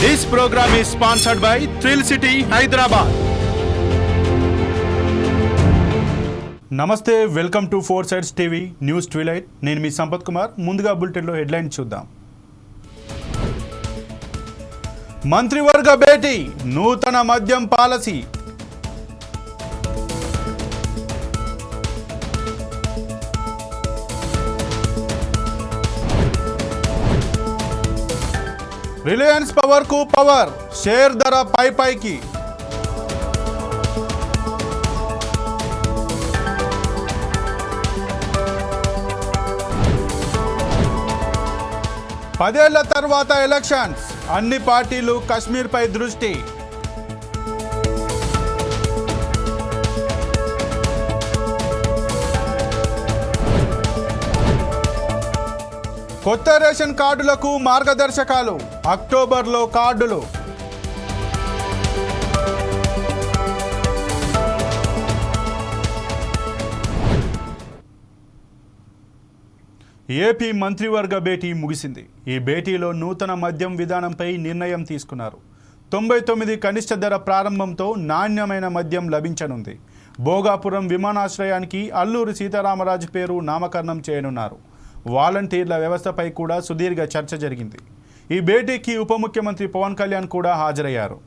This programme is sponsored by Thrill City Hyderabad నమస్తే welcome to Four Sides TV news twilight నేను మీ సంపత్ కుమార్. ముందుగా బులెటిన్లో హెడ్లైన్ చూద్దాం. మంత్రివర్గ భేటీ నూతన మద్యం పాలసీ. రిలయన్స్ పవర్కు పవర్ షేర్ ధర పై పైకి. పదేళ్ళ తర్వాత ఎలక్షన్స్ అన్ని పార్టీలు కశ్మీర్పై దృష్టి. కొత్త రేషన్ కార్డులకు మార్గదర్శకాలు. అక్టోబర్లో కార్డులు. ఏపీ మంత్రివర్గ భేటీ ముగిసింది. ఈ భేటీలో నూతన మద్యం విధానంపై నిర్ణయం తీసుకున్నారు. తొంభై తొమ్మిది కనిష్ట ధర ప్రారంభంతో నాణ్యమైన మద్యం లభించనుంది. భోగాపురం విమానాశ్రయానికి అల్లూరి సీతారామరాజు పేరు నామకరణం చేయనున్నారు. వాలంటీర్ల వ్యవస్థపై కూడా సుదీర్ఘ చర్చ జరిగింది. ఈ భేటీకి ఉప ముఖ్యమంత్రి పవన్ కళ్యాణ్ కూడా హాజరయ్యారు.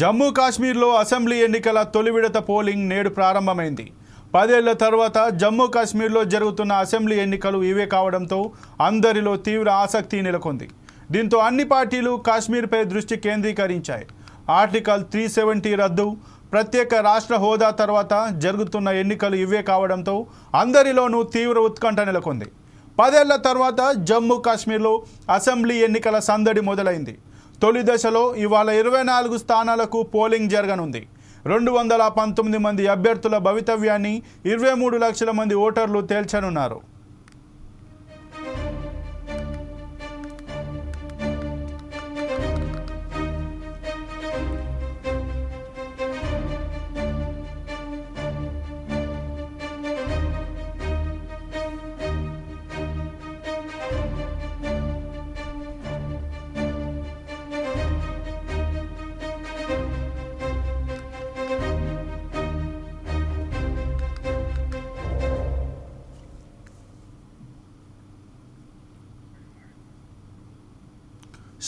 జమ్మూ కాశ్మీర్లో అసెంబ్లీ ఎన్నికల తొలి విడత పోలింగ్ నేడు ప్రారంభమైంది. పదేళ్ళ తర్వాత జమ్మూ కాశ్మీర్లో జరుగుతున్న అసెంబ్లీ ఎన్నికలు ఇవే కావడంతో అందరిలో తీవ్ర ఆసక్తి నెలకొంది. దీంతో అన్ని పార్టీలు కాశ్మీర్పై దృష్టి కేంద్రీకరించాయి. ఆర్టికల్ త్రీ సెవెంటీ రద్దు ప్రత్యేక రాష్ట్ర హోదా తర్వాత జరుగుతున్న ఎన్నికలు ఇవే కావడంతో అందరిలోనూ తీవ్ర ఉత్కంఠ నెలకొంది. పదేళ్ళ తర్వాత జమ్మూ కాశ్మీర్లో అసెంబ్లీ ఎన్నికల సందడి మొదలైంది. తొలి దశలో ఇవాళ ఇరవై నాలుగు స్థానాలకు పోలింగ్ జరగనుంది. రెండు వందల పంతొమ్మిది మంది అభ్యర్థుల భవితవ్యాన్ని ఇరవై మూడు లక్షల మంది ఓటర్లు తేల్చనున్నారు.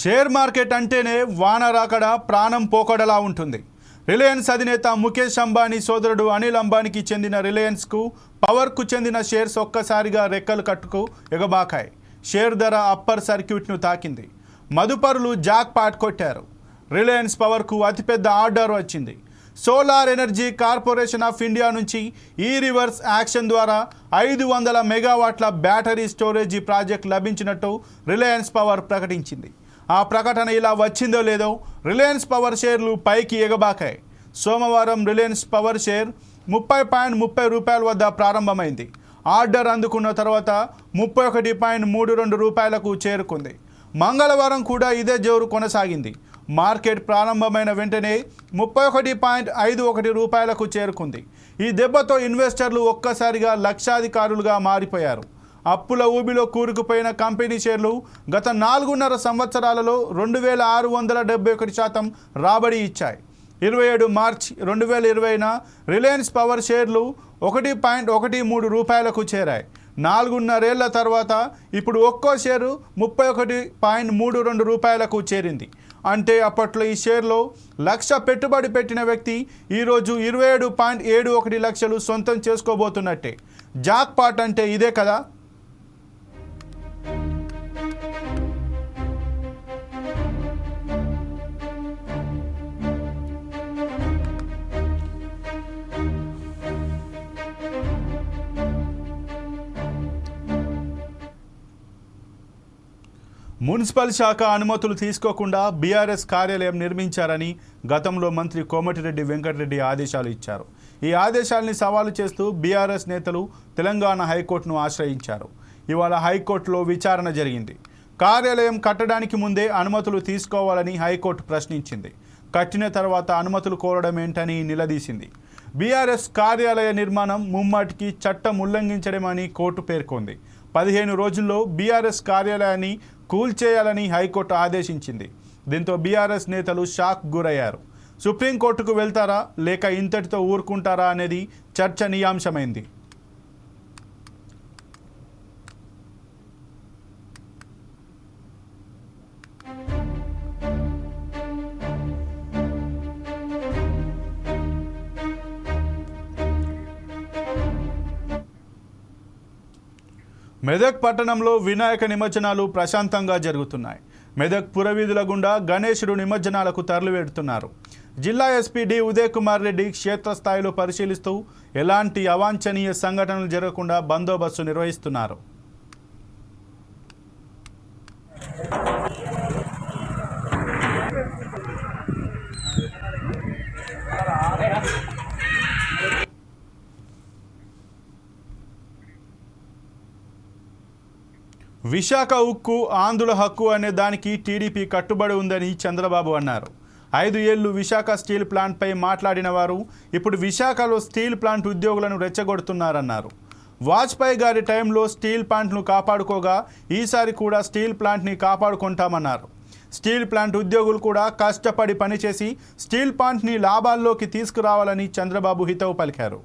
షేర్ మార్కెట్ అంటేనే వాన రాకడ ప్రాణం పోకడలా ఉంటుంది. రిలయన్స్ అధినేత ముఖేష్ అంబానీ సోదరుడు అనిల్ అంబానీకి చెందిన రిలయన్స్కు పవర్కు చెందిన షేర్స్ ఒక్కసారిగా రెక్కలు కట్టుకు ఎగబాకాయి. షేర్ ధర అప్పర్ సర్క్యూట్ను తాకింది. మదుపరులు జాక్ పాట్ కొట్టారు. రిలయన్స్ పవర్కు అతిపెద్ద ఆర్డర్ వచ్చింది. Solar energy corporation of India నుంచి ఈ రివర్స్ యాక్షన్ ద్వారా ఐదు వందల మెగావాట్ల బ్యాటరీ స్టోరేజీ ప్రాజెక్ట్ లభించినట్టు రిలయన్స్ పవర్ ప్రకటించింది. ఆ ప్రకటన ఇలా వచ్చిందో లేదో రిలయన్స్ పవర్ షేర్లు పైకి ఎగబాకాయి. సోమవారం రిలయన్స్ పవర్ షేర్ ముప్పై పాయింట్ ముప్పై రూపాయల వద్ద ప్రారంభమైంది. ఆర్డర్ అందుకున్న తర్వాత ముప్పై ఒకటి పాయింట్ మూడు రెండు రూపాయలకు చేరుకుంది. మంగళవారం కూడా ఇదే జోరు కొనసాగింది. మార్కెట్ ప్రారంభమైన వెంటనే ముప్పై ఒకటి పాయింట్ ఐదు ఒకటి రూపాయలకు చేరుకుంది. ఈ దెబ్బతో ఇన్వెస్టర్లు ఒక్కసారిగా లక్షాధికారులుగా మారిపోయారు. అప్పుల ఊబిలో కూరుకుపోయిన కంపెనీ షేర్లు గత నాలుగున్నర సంవత్సరాలలో రెండు వేల ఆరు వందల డెబ్బై ఒకటి శాతం రాబడి ఇచ్చాయి. ఇరవై ఏడు మార్చ్ రెండు వేల ఇరవైన రిలయన్స్ పవర్ షేర్లు ఒకటి పాయింట్ ఒకటి మూడు రూపాయలకు చేరాయి. నాలుగున్నరేళ్ళ తర్వాత ఇప్పుడు ఒక్కో షేరు ముప్పై ఒకటి పాయింట్ మూడు రెండు రూపాయలకు చేరింది. అంటే అప్పట్లో ఈ షేర్లో లక్ష పెట్టుబడి పెట్టిన వ్యక్తి ఈరోజు ఇరవై ఏడు పాయింట్ ఏడు ఒకటి లక్షలు సొంతం చేసుకోబోతున్నట్టే. జాక్పాట్ అంటే ఇదే కదా? మున్సిపల్ శాఖ అనుమతులు తీసుకోకుండా బీఆర్ఎస్ కార్యాలయం నిర్మించారని గతంలో మంత్రి కోమటిరెడ్డి వెంకటరెడ్డి ఆదేశాలు ఇచ్చారు. ఈ ఆదేశాల్ని సవాలు చేస్తూ బీఆర్ఎస్ నేతలు తెలంగాణ హైకోర్టును ఆశ్రయించారు. ఇవాళ హైకోర్టులో విచారణ జరిగింది. కార్యాలయం కట్టడానికి ముందే అనుమతులు తీసుకోవాలని హైకోర్టు ప్రశ్నించింది. కట్టిన తర్వాత అనుమతులు కోరడం ఏంటని నిలదీసింది. బీఆర్ఎస్ కార్యాలయ నిర్మాణం ముమ్మాటికి చట్టం ఉల్లంఘించడమని కోర్టు పేర్కొంది. పదిహేను రోజుల్లో బీఆర్ఎస్ కార్యాలయాన్ని కూల్చేయాలని హైకోర్టు ఆదేశించింది. దీంతో బీఆర్ఎస్ నేతలు షాక్ గురయ్యారు. సుప్రీంకోర్టుకు వెళ్తారా? లేక ఇంతటితో ఊరుకుంటారా అనేది చర్చనీయాంశమైంది. మెదక్ పట్టణంలో వినాయక నిమజ్జనాలు ప్రశాంతంగా జరుగుతున్నాయి. మెదక్ పురవీధుల గుండా గణేశుడు నిమజ్జనాలకు తరలివెడుతున్నారు. జిల్లా ఎస్పీ డి ఉదయ్ కుమార్ రెడ్డి క్షేత్రస్థాయిలో పరిశీలిస్తూ ఎలాంటి అవాంఛనీయ సంఘటనలు జరగకుండా బందోబస్తు నిర్వహిస్తున్నారు. విశాఖ ఉక్కు ఆంధ్రుల హక్కు అనే దానికి టీడీపీ కట్టుబడి ఉందని చంద్రబాబు అన్నారు. ఐదు ఏళ్ళు విశాఖ స్టీల్ ప్లాంట్పై మాట్లాడిన వారు ఇప్పుడు విశాఖలో స్టీల్ ప్లాంట్ ఉద్యోగులను రెచ్చగొడుతున్నారన్నారు. వాజ్పేయి గారి టైంలో స్టీల్ ప్లాంట్ను కాపాడుకోగా ఈసారి కూడా స్టీల్ ప్లాంట్ని కాపాడుకుంటామన్నారు. స్టీల్ ప్లాంట్ ఉద్యోగులు కూడా కష్టపడి పనిచేసి స్టీల్ ప్లాంట్ని లాభాల్లోకి తీసుకురావాలని చంద్రబాబు హితవు పలికారు.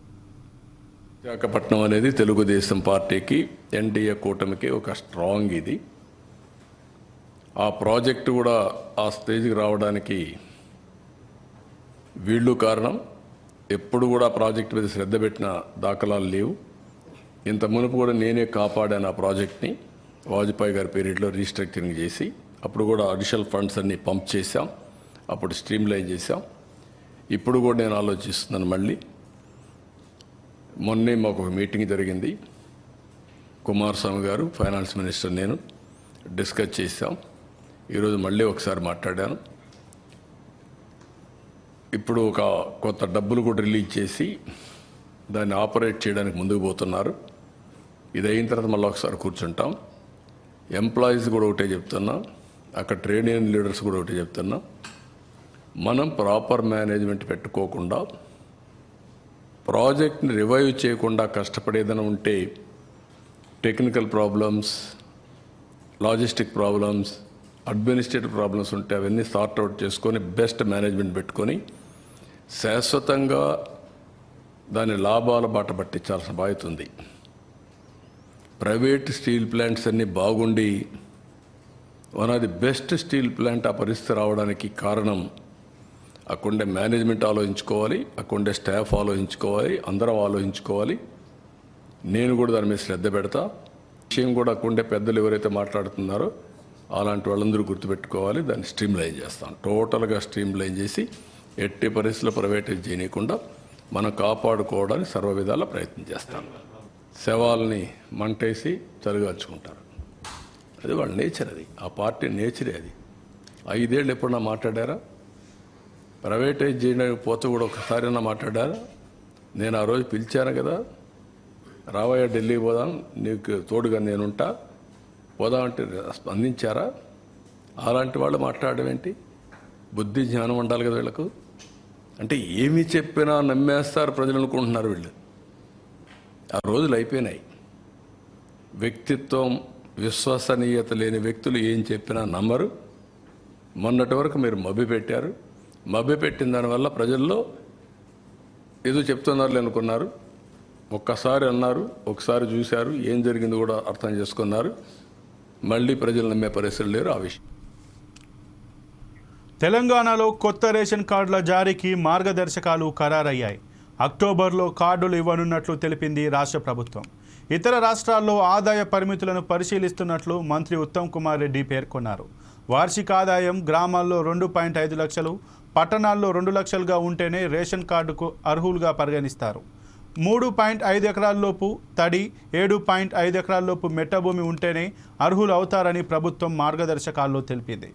విశాఖపట్నం అనేది తెలుగుదేశం పార్టీకి ఎన్డీఏ కూటమికి ఒక స్ట్రాంగ్ ఇది. ఆ ప్రాజెక్టు కూడా ఆ స్టేజ్కి రావడానికి వీళ్ళు కారణం. ఎప్పుడు కూడా ప్రాజెక్టు మీద శ్రద్ధ పెట్టిన దాఖలాలు లేవు. ఇంత మునుపు కూడా నేనే కాపాడాను ఆ ప్రాజెక్ట్ని. వాజ్పేయి గారి పీరియడ్లో రీస్ట్రక్చరింగ్ చేసి అప్పుడు కూడా అడిషనల్ ఫండ్స్ అన్ని పంప్ చేశాం. అప్పుడు స్ట్రీమ్లైన్ చేశాం. ఇప్పుడు కూడా నేను ఆలోచిస్తున్నాను మళ్ళీ. మొన్నే మాకు ఒక మీటింగ్ జరిగింది. కుమారస్వామి గారు ఫైనాన్స్ మినిస్టర్ నేను డిస్కస్ చేశాం. ఈరోజు మళ్ళీ ఒకసారి మాట్లాడాను. ఇప్పుడు ఒక కొత్త డబ్బులు కూడా రిలీజ్ చేసి దాన్ని ఆపరేట్ చేయడానికి ముందుకు పోతున్నారు. ఇది అయిన తర్వాత మళ్ళీ ఒకసారి కూర్చుంటాం. ఎంప్లాయీస్ కూడా ఒకటే చెప్తున్నా. అక్కడ ట్రేడ్ యూనియన్ లీడర్స్ కూడా ఒకటే చెప్తున్నా. మనం ప్రాపర్ మేనేజ్మెంట్ పెట్టుకోకుండా ప్రాజెక్ట్ని రివైవ్ చేయకుండా కష్టపడేదని ఉంటే technical problems logistic problems administrative problems ఉంటే అవన్నీ సార్ట్ అవుట్ చేసుకొని బెస్ట్ మేనేజ్మెంట్ పెట్టుకొని శాశ్వతంగా దాని లాభాల బాట పట్టించాల్సిన బాధ్యత ఉంది. ప్రైవేట్ స్టీల్ ప్లాంట్స్ అన్నీ బాగుండి one of the best steel plant ఆ పరిస్థితి రావడానికి కారణం అక్కడే మేనేజ్మెంట్ ఆలోచించుకోవాలి అక్కడే స్టాఫ్ ఆలోచించుకోవాలి అందరం ఆలోచించుకోవాలి. నేను కూడా దాని మీద శ్రద్ధ పెడతా. విషయం కూడా అక్కడే పెద్దలు ఎవరైతే మాట్లాడుతున్నారో అలాంటి వాళ్ళందరూ గుర్తుపెట్టుకోవాలి. దాన్ని స్ట్రీమ్ లైన్ చేస్తాం టోటల్గా స్ట్రీమ్ లైన్ చేసి ఎట్టి పరిస్థితుల్లో ప్రైవేటైజ్ చేయనీయకుండా మనం కాపాడుకోవడానికి సర్వ విధాల ప్రయత్నం చేస్తాం శవాల్ని మంటేసి చలిగాల్చుకుంటారు అది వాళ్ళ నేచర్ అది. ఆ పార్టీ నేచరే అది. ఐదేళ్ళు ఎప్పుడన్నా మాట్లాడారా? ప్రైవేటైజ్ చేయడానికి పోతే కూడా ఒకసారి మాట్లాడారా. నేను ఆ రోజు పిలిచాను కదా రావయ్య ఢిల్లీ పోదాం నీకు తోడుగా నేనుంటా పోదాం అంటే స్పందించారా? అలాంటి వాళ్ళు మాట్లాడడం ఏంటి? బుద్ధి జ్ఞానం ఉండాలి కదా వీళ్ళకు. అంటే ఏమి చెప్పినా నమ్మేస్తారు ప్రజలు అనుకుంటున్నారు వీళ్ళు. ఆ రోజులు అయిపోయినాయి. వ్యక్తిత్వం విశ్వసనీయత లేని వ్యక్తులు ఏం చెప్పినా నమ్మరు. మొన్నటి వరకు మీరు మభ్య పెట్టారు. మభ్యపెట్టిన దానివల్ల ప్రజల్లో ఏదో చెప్తున్నారు అనుకున్నారు. ఒక్కసారి అన్నారు ఒకసారి చూశారు ఏం జరిగింది కూడా అర్థం చేసుకున్నారు. మళ్ళీ ప్రజలు నమ్మే పరిస్థితులు లేరు ఆ విషయం. తెలంగాణలో కొత్త రేషన్ కార్డుల జారీకి మార్గదర్శకాలు ఖరారయ్యాయి. అక్టోబర్లో కార్డులు ఇవ్వనున్నట్లు తెలిపింది రాష్ట్ర ప్రభుత్వం. ఇతర రాష్ట్రాల్లో ఆదాయ పరిమితులను పరిశీలిస్తున్నట్లు మంత్రి ఉత్తమ్ కుమార్ రెడ్డి పేర్కొన్నారు. వార్షిక ఆదాయం గ్రామాల్లో రెండు పాయింట్ ఐదు లక్షలు పట్టణాల్లో రెండు లక్షలుగా ఉంటేనే రేషన్ కార్డుకు అర్హులుగా పరిగణిస్తారు. మూడు పాయింట్ ఐదు ఎకరాల్లోపు తడి ఏడు పాయింట్ ఐదు ఎకరాల్లోపు మెట్ట భూమి ఉంటేనే అర్హులు అవుతారని ప్రభుత్వం మార్గదర్శకాల్లో తెలిపింది.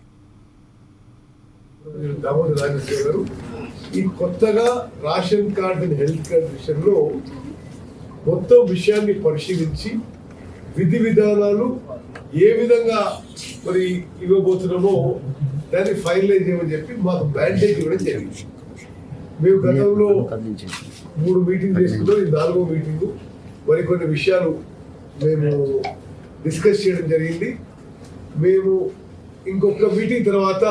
ఈ కొత్తగా రేషన్ కార్డు హెల్త్ కార్డ్ విషయంలో మొత్తం విషయాన్ని పరిశీలించి విధి విధానాలు ఏ విధంగా మరి ఇవ్వబోతున్నామో దాన్ని ఫైనలైజ్ చేయమని చెప్పి మాకు బ్యాండేజ్ కూడా జరిగింది. మేము గతంలో మూడు మీటింగ్ చేసుకున్నాం ఇది నాలుగో మీటింగ్ మరికొన్ని విషయాలు మేము డిస్కస్ చేయడం జరిగింది. మేము ఇంకొక మీటింగ్ తర్వాత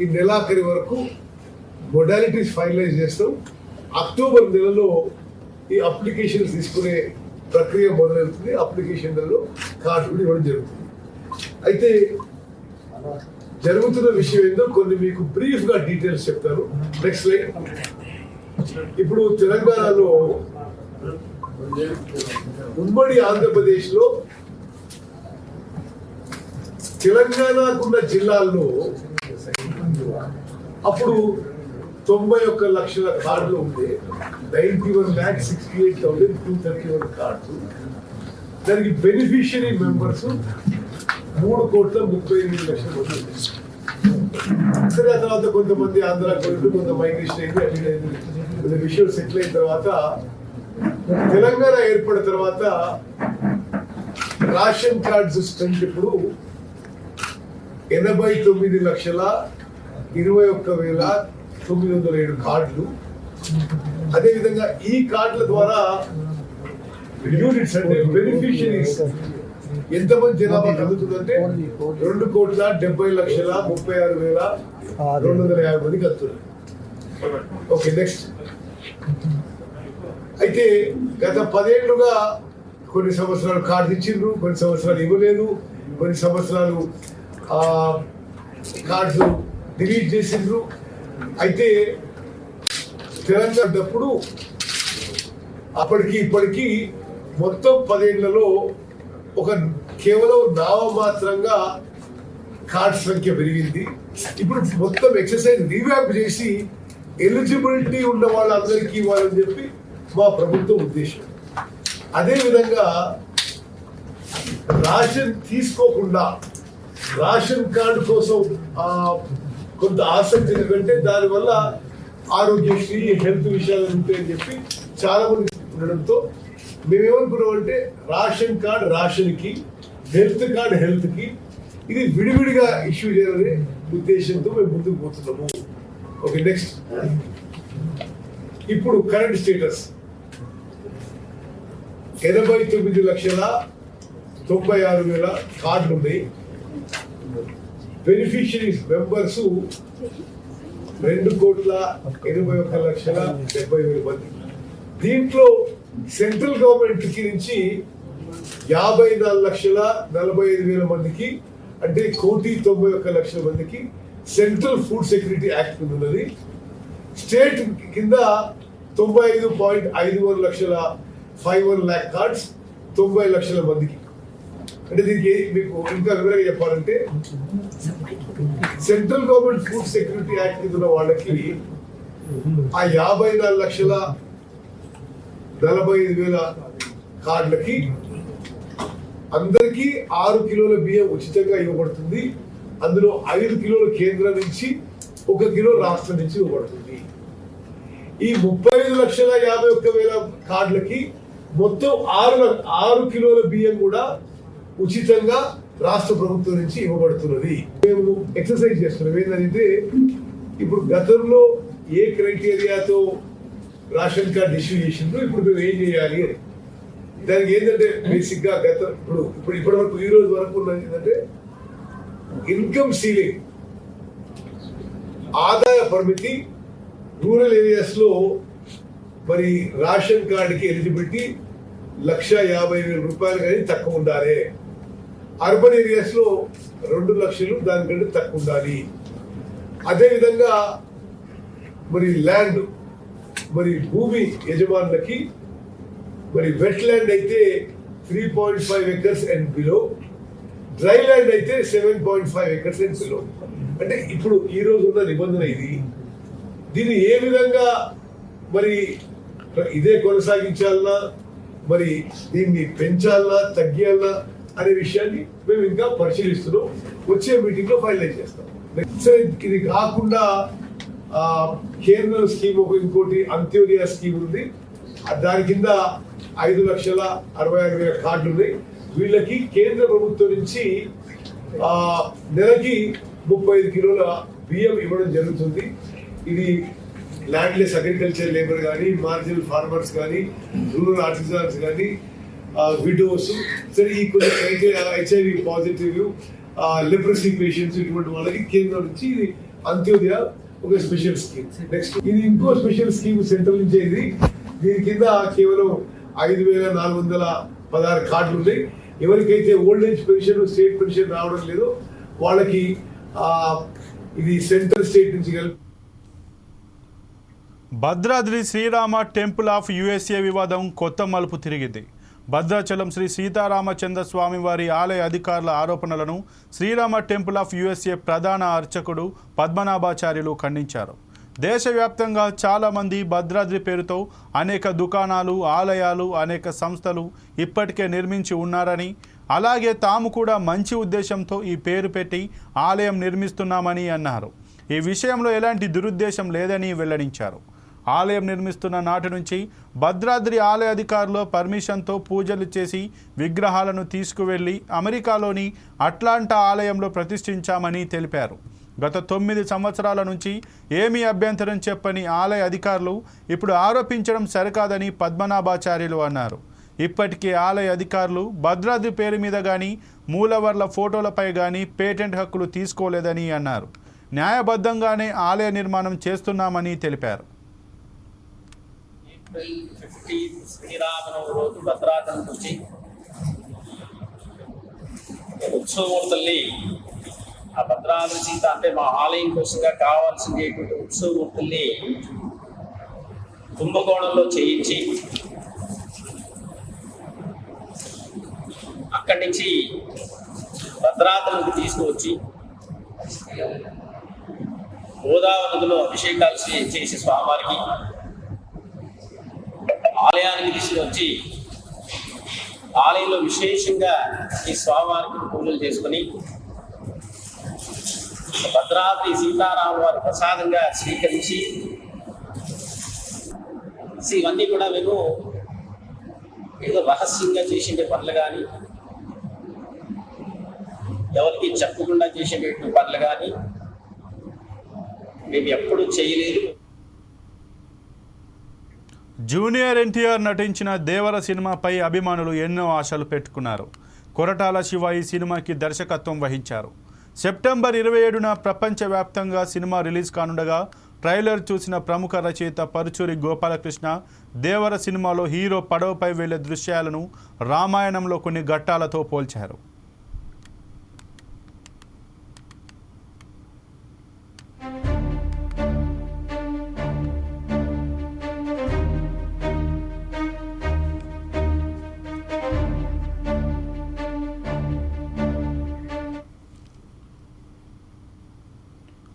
ఈ నెలాఖరి వరకు మొడాలిటీస్ ఫైనలైజ్ చేస్తాం. అక్టోబర్ నెలలో ఈ అప్లికేషన్స్ తీసుకునే ప్రక్రియ మొదలవుతుంది. అప్లికేషన్లలో కార్డు కూడా ఇవ్వడం జరుగుతుంది. అయితే జరుగుతున్న విషయం ఏందో కొన్ని మీకు బ్రీఫ్గా డీటెయిల్స్ చెప్తాను. నెక్స్ట్ లైన్ ఇప్పుడు తెలంగాణలో ఉమ్మడి ఆంధ్రప్రదేశ్లో తెలంగాణకున్న జిల్లాల్లో అప్పుడు తొంభై ఒక్క లక్షల కార్డులు ఉంటే ninety one lakh sixty eight thousand two thirty one card దానికి బెనిఫిషియరీ మెంబర్స్ మూడు కోట్ల ముప్పై ఎనిమిది లక్షల మంది సరే ఆ తర్వాత కొంతమంది ఆంధ్ర కొడుకు కొంత మైగ్రేషన్ అయింది అటు అయింది. కొంత విషయం సెటిల్ అయిన తర్వాత తెలంగాణ ఏర్పడిన తర్వాత రేషన్ కార్డ్స్ స్ట్రెంత్ ఇప్పుడు ఎనభై తొమ్మిది లక్షల ఇరవై ఒక్క వేల తొమ్మిది వందల ఏడు కార్డులు అదేవిధంగా ఈ కార్డుల ద్వారా యూనిట్స్ అంటే బెనిఫిషరీస్ ఎంతమంది జనాభా కలుగుతుందంటే రెండు కోట్ల డెబ్బై లక్షల ముప్పై ఆరు వేల రెండు వందల యాభై మంది కలుగుతున్నారు ఓకే నెక్స్ట్ అయితే గత పదేళ్ళుగా కొన్ని సంవత్సరాలు కార్డు ఇచ్చిండ్రు కొన్ని సంవత్సరాలు ఇవ్వలేదు కొన్ని సంవత్సరాలు ఆ, కార్డ్స్ డిలీట్ చేసిండ్రు. అయితే తెలంగాణప్పుడు అప్పటికి ఇప్పటికి మొత్తం పదేళ్ళలో ఒక కేవలం నామమాత్రంగా కార్డ్ సంఖ్య పెరిగింది. ఇప్పుడు మొత్తం ఎక్సర్సైజ్ రీవ్యాప్ చేసి ఎలిజిబిలిటీ ఉన్న వాళ్ళందరికీ ఇవ్వాలని చెప్పి మా ప్రభుత్వం ఉద్దేశం. అదేవిధంగా రాషన్ తీసుకోకుండా రేషన్ కార్డు కోసం కొంత ఆసక్తి ఎందుకంటే దానివల్ల ఆరోగ్యశ్రీ హెల్త్ విషయాలు ఉంటాయని చెప్పి చాలా మంది ఉండడంతో మేమేమనుకున్నామంటే రేషన్ కార్డు రేషన్కి హెల్త్ కార్డ్ హెల్త్కి ఇది విడివిడిగా ఇష్యూ చేయాలనే ఉద్దేశంతో మేము ముందుకు పోతున్నాము. Okay next. ఇప్పుడు కరెంట్ స్టేటస్. ఎనభై తొమ్మిది లక్షల తొంభై ఆరు వేల కార్డులు ఉన్నాయి బెనిఫిషరీస్ మెంబర్స్ రెండు కోట్ల ఎనభై ఒక్క లక్షల డెబ్బై వేల మంది. దీంట్లో సెంట్రల్ గవర్నమెంట్ నుంచి యాభై నాలుగు లక్షల నలభై ఐదు వేల మందికి అంటే కోటి తొంభై ఒక్క లక్షల మందికి సెంట్రల్ ఫుడ్ సెక్యూరిటీ యాక్ట్ కింద ఉన్నది. స్టేట్ కింద తొంభై ఐదు పాయింట్ ఐదు వన్ లక్షల ఫైవ్ వన్ ల్యాక్ కార్డ్స్ తొంభై లక్షల మందికి. అంటే దీనికి మీకు ఇంకా వివరంగా చెప్పాలంటే central government food security act కింద ఉన్న వాళ్ళకి ఆ యాభై నాలుగు లక్షల నలభై ఐదు వేల కార్డులకి అందరికీ ఆరు కిలోల బియ్యం ఉచితంగా ఇవ్వబడుతుంది. అందులో ఐదు కిలోల కేంద్రం నుంచి ఒక కిలో రాష్ట్రం నుంచి ఇవ్వబడుతుంది. ఈ ముప్పై ఐదు లక్షల యాభై ఒక్క వేల కార్డులకి మొత్తం ఆరు ఆరు కిలోల బియ్యం కూడా ఉచితంగా రాష్ట్ర ప్రభుత్వం నుంచి ఇవ్వబడుతున్నది. మేము ఎక్సర్సైజ్ చేస్తున్నాం. ఏంటంటే ఇప్పుడు గతంలో ఏ క్రైటీరియాతో రేషన్ కార్డు ఇష్యూ చేసిండ్రు ఇప్పుడు మేము ఏం చేయాలి అని. దానికి ఏంటంటే బేసిక్గా గత ఇప్పుడు ఇప్పుడు ఇప్పటి వరకు ఈ రోజు వరకు ఉన్నది ఏంటంటే ఇన్కమ్ సీలింగ్ ఆదాయ పరిమితి రూరల్ ఏరియాస్లో మరి రేషన్ కార్డుకి ఎలిజిబిలిటీ లక్ష యాభై వేల రూపాయలు కానీ తక్కువ ఉండాలి. అర్బన్ ఏరియాస్లో రెండు లక్షలు దానికంటే తక్కువ ఉండాలి. అదేవిధంగా మరి ల్యాండ్ మరి భూమి యజమానులకి మరి వెట్ ల్యాండ్ అయితే three point five acres and below dry land అయితే seven point five acres and below అంటే ఇప్పుడు ఈ రోజు ఉన్న నిబంధన ఇది. దీన్ని ఏ విధంగా మరి ఇదే కొనసాగించాలన్నా మరి దీన్ని పెంచాలన్నా తగ్గియాలన్నా అనే విషయాన్ని మేము ఇంకా పరిశీలిస్తున్నాం. వచ్చే మీటింగ్లో ఫైనలైజ్ చేస్తాం. సో ఇది కాకుండా కేంద్ర స్కీమ్ ఒక ఇంకోటి అంత్యోదయ స్కీమ్ ఉంది. దాని కింద ఐదు లక్షల అరవై ఆరు వేల కార్డులు ఉన్నాయి వీళ్ళకి కేంద్ర ప్రభుత్వం నుంచి ఆ, నెలకి ముప్పై ఐదు కిలోల బియ్యం ఇవ్వడం జరుగుతుంది. ఇది ల్యాండ్లెస్ అగ్రికల్చర్ లేబర్ కానీ మార్జినల్ ఫార్మర్స్ కానీ రూరల్ ఆర్టిజన్స్ కానీ విడోస్. సరే ఈ కొన్ని హెచ్ఐవి పాజిటివ్ లిప్రసీ పేషెంట్స్ ఇటువంటి వాళ్ళకి కేంద్రం నుంచి ఇది అంత్యోదయ ఒక స్పెషల్ స్కీమ్. నెక్స్ట్ ఇది ఇంకో స్పెషల్ స్కీమ్ సెంట్రల్ నుంచి ఇది దీని కింద కేవలం ఐదు వేల నాలుగు వందల పదహారు కార్డులు ఉన్నాయి. ఎవరికైతే old age pension state pension రావడం లేదో వాళ్ళకి ఇది సెంట్రల్ స్టేట్ నుంచి కలిపి Bhadradri Srirama temple of USA వివాదం కొత్త మలుపు తిరిగింది. భద్రాచలం శ్రీ సీతారామచంద్ర స్వామి వారి ఆలయ అధికారుల ఆరోపణలను శ్రీరామ టెంపుల్ ఆఫ్ యుఎస్ఏ ప్రధాన అర్చకుడు పద్మనాభాచార్యులు ఖండించారు. దేశవ్యాప్తంగా చాలామంది భద్రాద్రి పేరుతో అనేక దుకాణాలు ఆలయాలు అనేక సంస్థలు ఇప్పటికే నిర్మించి ఉన్నారని అలాగే తాము కూడా మంచి ఉద్దేశంతో ఈ పేరు పెట్టి ఆలయం నిర్మిస్తున్నామని అన్నారు. ఈ విషయంలో ఎలాంటి దురుద్దేశం లేదని వెల్లడించారు. ఆలయం నిర్మిస్తున్న నాటి నుంచి భద్రాద్రి ఆలయ అధికారులు పర్మిషన్తో పూజలు చేసి విగ్రహాలను తీసుకువెళ్ళి అమెరికాలోని అట్లాంటా ఆలయంలో ప్రతిష్ఠించామని తెలిపారు. గత తొమ్మిది సంవత్సరాల నుంచి ఏమీ అభ్యంతరం చెప్పని ఆలయ అధికారులు ఇప్పుడు ఆరోపించడం సరికాదని పద్మనాభాచార్యులు అన్నారు. ఇప్పటికే ఆలయ అధికారులు భద్రాద్రి పేరు మీద కానీ మూలవర్ల ఫోటోలపై కానీ పేటెంట్ హక్కులు తీసుకోలేదని అన్నారు. న్యాయబద్ధంగానే ఆలయ నిర్మాణం చేస్తున్నామని తెలిపారు. శ్రీరామనవమి రోజు భద్రాచలం నుంచి ఉత్సవమూర్తుల్ని ఆ భద్రాద్రి సీత అంటే మా ఆలయం కోసంగా కావాల్సినటువంటి ఉత్సవమూర్తుల్ని కుంభకోణంలో చేయించి అక్కడి నుంచి భద్రాద్రికి తీసుకువచ్చి గోదావరి నదిలో అభిషేకాలు చేసి స్వామివారికి ఆలయానికి తీసుకువచ్చి ఆలయంలో విశేషంగా ఈ స్వామివారికి పూజలు చేసుకుని భద్రాద్రి సీతారామ వారి ప్రసాదంగా స్వీకరించి ఇవన్నీ కూడా మేము ఏదో రహస్యంగా చేసే పనులు కానీ ఎవరికి చెప్పకుండా చేసేటువంటి పనులు కానీ మేము ఎప్పుడు చేయలేదు. జూనియర్ ఎన్టీఆర్ నటించిన దేవర సినిమాపై అభిమానులు ఎన్నో ఆశలు పెట్టుకున్నారు. కొరటాల శివ ఈ సినిమాకి దర్శకత్వం వహించారు. సెప్టెంబర్ ఇరవై ఏడున ప్రపంచవ్యాప్తంగా సినిమా రిలీజ్ కానుండగా ట్రైలర్ చూసిన ప్రముఖ రచయిత పరుచూరి గోపాలకృష్ణ దేవర సినిమాలో హీరో పడవపై వెళ్ళే దృశ్యాలను రామాయణంలో కొన్ని ఘట్టాలతో పోల్చారు.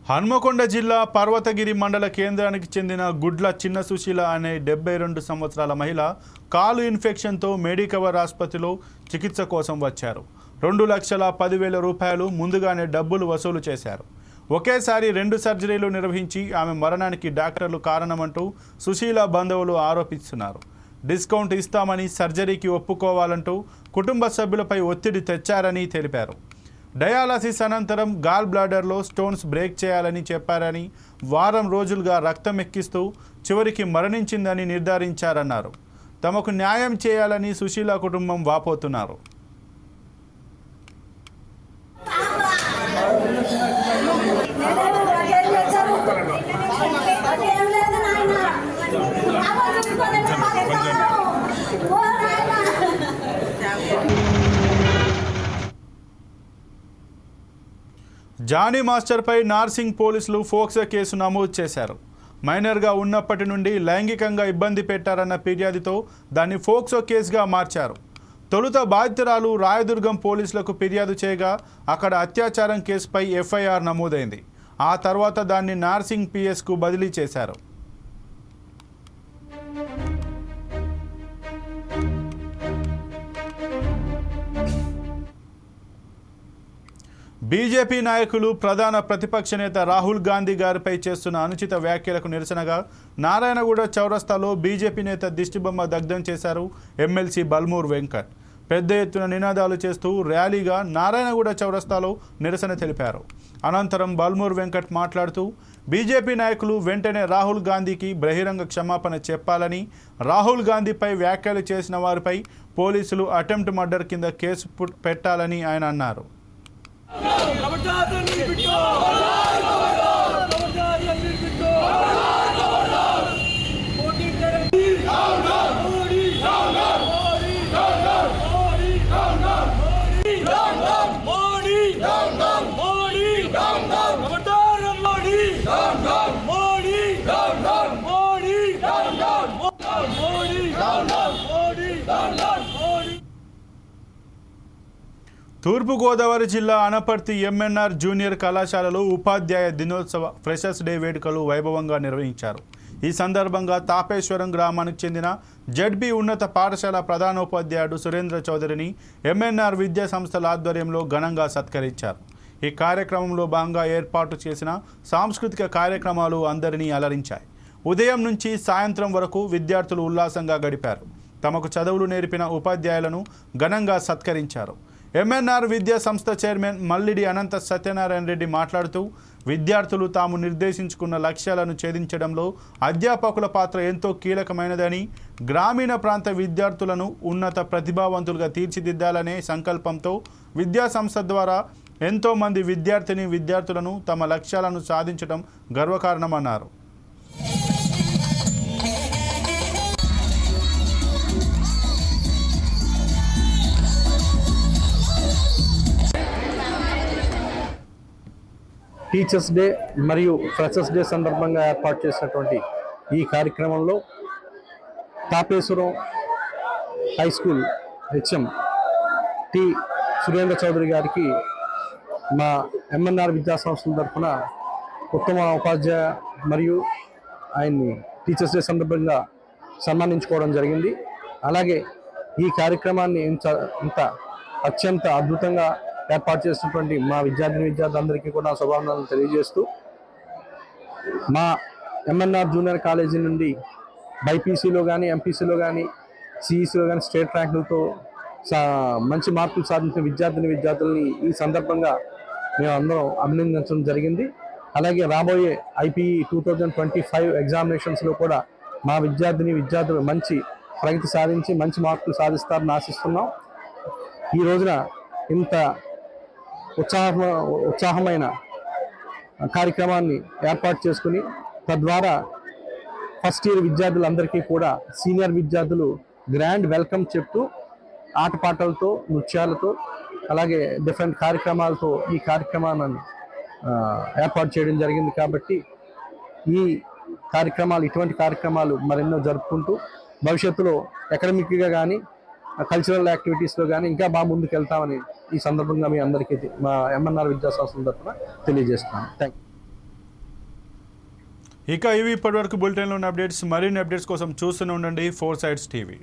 హన్మకొండ జిల్లా పర్వతగిరి మండల కేంద్రానికి చెందిన గుడ్ల చిన్న సుశీల అనే డెబ్బై రెండు సంవత్సరాల మహిళ కాలు ఇన్ఫెక్షన్తో మెడికవర్ ఆసుపత్రిలో చికిత్స కోసం వచ్చారు. రెండు లక్షల పదివేల రూపాయలు ముందుగానే డబ్బులు వసూలు చేశారు. ఒకేసారి రెండు సర్జరీలు నిర్వహించి ఆమె మరణానికి డాక్టర్లు కారణమంటూ సుశీల బంధువులు ఆరోపిస్తున్నారు. డిస్కౌంట్ ఇస్తామని సర్జరీకి ఒప్పుకోవాలంటూ కుటుంబ సభ్యులపై ఒత్తిడి తెచ్చారని తెలిపారు. డయాలసిస్ అనంతరం గాల్ బ్లాడర్లో స్టోన్స్ బ్రేక్ చేయాలని చెప్పారని వారం రోజులుగా రక్తం ఎక్కిస్తూ చివరికి మరణించిందని నిర్ధారించారన్నారు. తమకు న్యాయం చేయాలని సుశీల కుటుంబం వాపోతున్నారు అదేం లేదు నాయన అవ్వ చూసుకొని ఓ నాయన జానీ మాస్టర్పై నార్సింగ్ పోలీసులు ఫోక్సో కేసు నమోదు చేశారు. మైనర్గా ఉన్నప్పటి నుండి లైంగికంగా ఇబ్బంది పెట్టారన్న ఫిర్యాదుతో దాన్ని ఫోక్సో కేసుగా మార్చారు. తొలుత బాధితురాలు రాయదుర్గం పోలీసులకు ఫిర్యాదు చేయగా అక్కడ అత్యాచారం కేసుపై ఎఫ్ఐఆర్ నమోదైంది. ఆ తర్వాత దాన్ని నార్సింగ్ పిఎస్కు బదిలీ చేశారు. బీజేపీ నాయకులు ప్రధాన ప్రతిపక్ష నేత రాహుల్ గాంధీ గారిపై చేస్తున్న అనుచిత వ్యాఖ్యలకు నిరసనగా నారాయణగూడ చౌరస్తాలో బీజేపీ నేత దిష్టిబొమ్మ దగ్ధం చేశారు ఎమ్మెల్సీ బల్మూర్ వెంకట్. పెద్ద ఎత్తున నినాదాలు చేస్తూ ర్యాలీగా నారాయణగూడ చౌరస్తాలో నిరసన తెలిపారు. అనంతరం బల్మూర్ వెంకట్ మాట్లాడుతూ బీజేపీ నాయకులు వెంటనే రాహుల్ గాంధీకి బహిరంగ క్షమాపణ చెప్పాలని రాహుల్ గాంధీపై వ్యాఖ్యలు చేసిన వారిపై పోలీసులు అటెంప్ట్ మర్డర్ కింద కేసు పు- పెట్టాలని ఆయన అన్నారు. మోడీ మోడీ ఖబర్దార్ మోడీ మోడీ మోడీ మోడీ మోడీ మోడీ తూర్పుగోదావరి జిల్లా అనపర్తి ఎంఎన్ఆర్ జూనియర్ కళాశాలలో ఉపాధ్యాయ దినోత్సవ ఫ్రెషర్స్ డే వేడుకలు వైభవంగా నిర్వహించారు. ఈ సందర్భంగా తాపేశ్వరం గ్రామానికి చెందిన జడ్బీ ఉన్నత పాఠశాల ప్రధానోపాధ్యాయుడు సురేంద్ర చౌదరిని ఎంఎన్ఆర్ విద్యా సంస్థల ఆధ్వర్యంలో ఘనంగా సత్కరించారు. ఈ కార్యక్రమంలో భాగంగా ఏర్పాటు చేసిన సాంస్కృతిక కార్యక్రమాలు అందరినీ అలరించాయి. ఉదయం నుంచి సాయంత్రం వరకు విద్యార్థులు ఉల్లాసంగా గడిపారు. తమకు చదువులు నేర్పిన ఉపాధ్యాయులను ఘనంగా సత్కరించారు. ఎంఎన్ఆర్ విద్యా సంస్థ చైర్మన్ మల్లిడి అనంత సత్యనారాయణ రెడ్డి మాట్లాడుతూ విద్యార్థులు తాము నిర్దేశించుకున్న లక్ష్యాలను ఛేదించడంలో అధ్యాపకుల పాత్ర ఎంతో కీలకమైనదని గ్రామీణ ప్రాంత విద్యార్థులను ఉన్నత ప్రతిభావంతులుగా తీర్చిదిద్దాలనే సంకల్పంతో విద్యా సంస్థ ద్వారా ఎంతోమంది విద్యార్థిని విద్యార్థులను తమ లక్ష్యాలను సాధించడం గర్వకారణమన్నారు. టీచర్స్ డే మరియు ఫ్రెషర్స్ డే సందర్భంగా ఏర్పాటు చేసినటువంటి ఈ కార్యక్రమంలో Tapeswaram high school HM T Surendra Chowdary గారికి మా ఎంఎన్ఆర్ విద్యాసంస్థల తరఫున ఉత్తమ ఉపాధ్యాయ మరియు ఆయన్ని టీచర్స్ డే సందర్భంగా సన్మానించుకోవడం జరిగింది. అలాగే ఈ కార్యక్రమాన్ని ఇంత ఇంత అత్యంత అద్భుతంగా ఏర్పాటు చేసినటువంటి మా విద్యార్థిని విద్యార్థులందరికీ కూడా శుభాకాంక్షలు తెలియజేస్తూ మా ఎంఎన్ఆర్ జూనియర్ కాలేజీ నుండి బైపీసీలో కానీ ఎంపీసీలో కానీ సిఈసీలో కానీ స్టేట్ ర్యాంకులతో సా మంచి మార్కులు సాధించిన విద్యార్థిని విద్యార్థుల్ని ఈ సందర్భంగా మేము అందరం అభినందించడం జరిగింది. అలాగే రాబోయే IPE two thousand twenty five ఎగ్జామినేషన్స్లో కూడా మా విద్యార్థిని విద్యార్థులు మంచి ప్రగతి సాధించి మంచి మార్కులు సాధిస్తారని ఆశిస్తున్నాం. ఈ రోజున ఇంత ఉత్సాహ ఉత్సాహమైన కార్యక్రమాన్ని ఏర్పాటు చేసుకుని తద్వారా ఫస్ట్ ఇయర్ విద్యార్థులందరికీ కూడా సీనియర్ విద్యార్థులు గ్రాండ్ వెల్కమ్ చెప్తూ ఆటపాటలతో నృత్యాలతో అలాగే డిఫరెంట్ కార్యక్రమాలతో ఈ కార్యక్రమాన్ని ఏర్పాటు చేయడం జరిగింది కాబట్టి ఈ కార్యక్రమాలు ఇటువంటి కార్యక్రమాలు మరెన్నో జరుపుకుంటూ భవిష్యత్తులో అకాడమిక్గా కానీ కల్చరల్ యాక్టివిటీస్లో కానీ ఇంకా బాగా ముందుకు వెళ్తామని ఈ సందర్భంగా మీ అందరికీ మా ఎంఎన్ఆర్ విద్యా తరఫున తెలియజేస్తున్నాను. థ్యాంక్ ఇక ఇవి ఇప్పటివరకు బులెటిన్లో ఉన్న అప్డేట్స్ మరిన్ని అప్డేట్స్ కోసం చూస్తూనే ఉండండి ఫోర్ సైడ్స్ టీవీ.